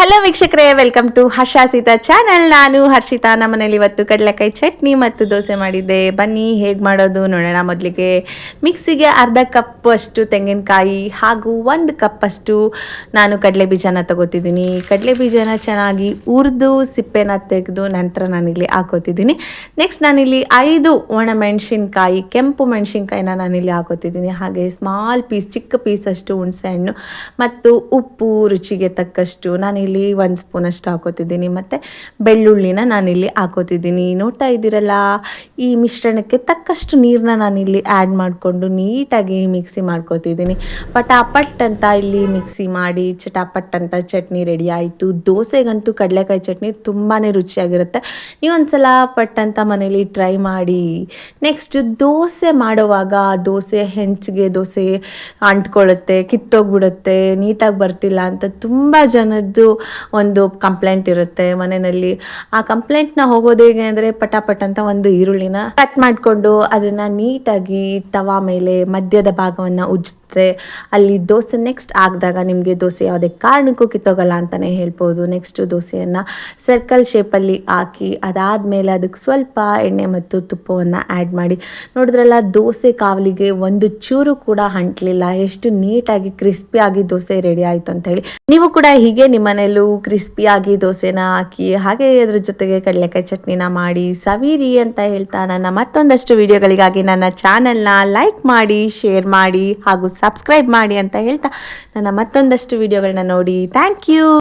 Hello ವೀಕ್ಷಕರೇ. Welcome to ಹರ್ಷಾಸಿತಾ channel ನಾನು ಹರ್ಷಿತಾ. ನಮ್ಮನೇಲಿ ಇವತ್ತು ಕಡಲೆಕಾಯಿ ಚಟ್ನಿ ಮತ್ತು ದೋಸೆ ಮಾಡಿದ್ದೆ. ಬನ್ನಿ, ಹೇಗೆ ಮಾಡೋದು ನೋಡೋಣ. ಮೊದಲಿಗೆ ಮಿಕ್ಸಿಗೆ ಅರ್ಧ ಕಪ್ ಅಷ್ಟು ತೆಂಗಿನಕಾಯಿ ಹಾಗೂ ಒಂದು ಕಪ್ಪಷ್ಟು ನಾನು ಕಡಲೆ ಬೀಜನ ತಗೋತಿದ್ದೀನಿ. ಕಡಲೆ ಬೀಜನ ಚೆನ್ನಾಗಿ ಹುರಿದು ಸಿಪ್ಪೆನ ತೆಗೆದು ನಂತರ ನಾನಿಲ್ಲಿ ಹಾಕೋತಿದ್ದೀನಿ. ನೆಕ್ಸ್ಟ್ ನಾನಿಲ್ಲಿ ಐದು ಒಣ ಮೆಣಸಿನ್ಕಾಯಿ ಕೆಂಪು ಮೆಣಸಿನ್ಕಾಯಿನ ನಾನಿಲ್ಲಿ ಹಾಕೋತಿದ್ದೀನಿ. ಹಾಗೆ ಸ್ಮಾಲ್ ಪೀಸ್ ಚಿಕ್ಕ ಪೀಸ್ ಅಷ್ಟು ಹುಣಸೆಹಣ್ಣು ಮತ್ತು ಉಪ್ಪು ರುಚಿಗೆ ತಕ್ಕಷ್ಟು ನಾನಿಲ್ಲಿ ಒಂದು ಸ್ಪೂನ್ ಅಷ್ಟು ಹಾಕೋತಿದ್ದೀನಿ. ಮತ್ತು ಬೆಳ್ಳುಳ್ಳಿನ ನಾನಿಲ್ಲಿ ಹಾಕೋತಿದ್ದೀನಿ. ನೋಡ್ತಾ ಇದ್ದೀರಲ್ಲ, ಈ ಮಿಶ್ರಣಕ್ಕೆ ತಕ್ಕಷ್ಟು ನೀರನ್ನ ನಾನಿಲ್ಲಿ ಆ್ಯಡ್ ಮಾಡಿಕೊಂಡು ನೀಟಾಗಿ ಮಿಕ್ಸಿ ಮಾಡ್ಕೋತಿದ್ದೀನಿ. ಪಟಾಪಟ್ ಅಂತ ಇಲ್ಲಿ ಮಿಕ್ಸಿ ಮಾಡಿ, ಚಟಾಪಟ್ ಅಂತ ಚಟ್ನಿ ರೆಡಿ ಆಯಿತು. ದೋಸೆಗಂತೂ ಕಡಲೆಕಾಯಿ ಚಟ್ನಿ ತುಂಬಾ ರುಚಿಯಾಗಿರುತ್ತೆ. ನೀವು ಒಂದ್ಸಲ ಪಟ್ ಅಂತ ಮನೇಲಿ ಟ್ರೈ ಮಾಡಿ. ನೆಕ್ಸ್ಟ್ ದೋಸೆ ಮಾಡುವಾಗ ದೋಸೆ ಹೆಂಚಿಗೆ ದೋಸೆ ಅಂಟ್ಕೊಳ್ಳುತ್ತೆ, ಕಿತ್ತೋಗ್ಬಿಡುತ್ತೆ, ನೀಟಾಗಿ ಬರ್ತಿಲ್ಲ ಅಂತ ತುಂಬ ಜನದ್ದು ಒಂದು ಕಂಪ್ಲೇಂಟ್ ಇರುತ್ತೆ ಮನೆಯಲ್ಲಿ. ಆ ಕಂಪ್ಲೇಂಟ್ನ ಹೋಗೋದು ಹೇಗೆ ಅಂದರೆ ಪಟಾಪಟ್ ಅಂತ ಒಂದು ಈರುಳ್ಳಿನ ಕಟ್ ಮಾಡಿಕೊಂಡು ಅದನ್ನು ನೀಟಾಗಿ ತವಾ ಮೇಲೆ ಮಧ್ಯದ ಭಾಗವನ್ನು ಉಜ್ಜಿದ್ರೆ ಅಲ್ಲಿ ದೋಸೆ ನೆಕ್ಸ್ಟ್ ಆಗಿದಾಗ ನಿಮಗೆ ದೋಸೆ ಯಾವುದೇ ಕಾರಣಕ್ಕೂ ಕಿತ್ತೋಗಲ್ಲ ಅಂತಲೇ ಹೇಳ್ಬೋದು. ನೆಕ್ಸ್ಟು ದೋಸೆಯನ್ನು ಸರ್ಕಲ್ ಶೇಪಲ್ಲಿ ಹಾಕಿ ಅದಾದಮೇಲೆ ಅದಕ್ಕೆ ಸ್ವಲ್ಪ ಎಣ್ಣೆ ಮತ್ತು ತುಪ್ಪವನ್ನು ಆ್ಯಡ್ ಮಾಡಿ. ನೋಡಿದ್ರಲ್ಲ ದೋಸೆ ಕಾವಲಿಗೆ ಒಂದು ಚೂರು ಕೂಡ ಅಂಟ್ಲಿಲ್ಲ ಎಷ್ಟು ನೀಟಾಗಿ ಕ್ರಿಸ್ಪಿಯಾಗಿ ದೋಸೆ ರೆಡಿ ಆಯಿತು ಅಂತ ಹೇಳಿ. ನೀವು ಕೂಡ ಹೀಗೆ ನಿಮ್ಮ ಮನೆಯಲ್ಲೂ ಕ್ರಿಸ್ಪಿಯಾಗಿ ದೋಸೆನ ಹಾಕಿ, ಹಾಗೆ ಅದ್ರ ಜೊತೆಗೆ ಕಡಲೆಕಾಯಿ ಚಟ್ನಿನ ಮಾಡಿ, ಸವಿರಿ ಅಂತ ಹೇಳ್ತಾ ನನ್ನ ಮತ್ತೊಂದಷ್ಟು ವಿಡಿಯೋಗಳಿಗಾಗಿ ನನ್ನ ಚಾನೆಲ್ನ ಲೈಕ್ ಮಾಡಿ ಶೇರ್ ಮಾಡಿ ಹಾಗೂ ಸಬ್ಸ್ಕ್ರೈಬ್ ಮಾಡಿ ಅಂತ ಹೇಳ್ತಾ ನನ್ನ ಮತ್ತೊಂದಷ್ಟು ವಿಡಿಯೋಗಳನ್ನ ನೋಡಿ. Thank you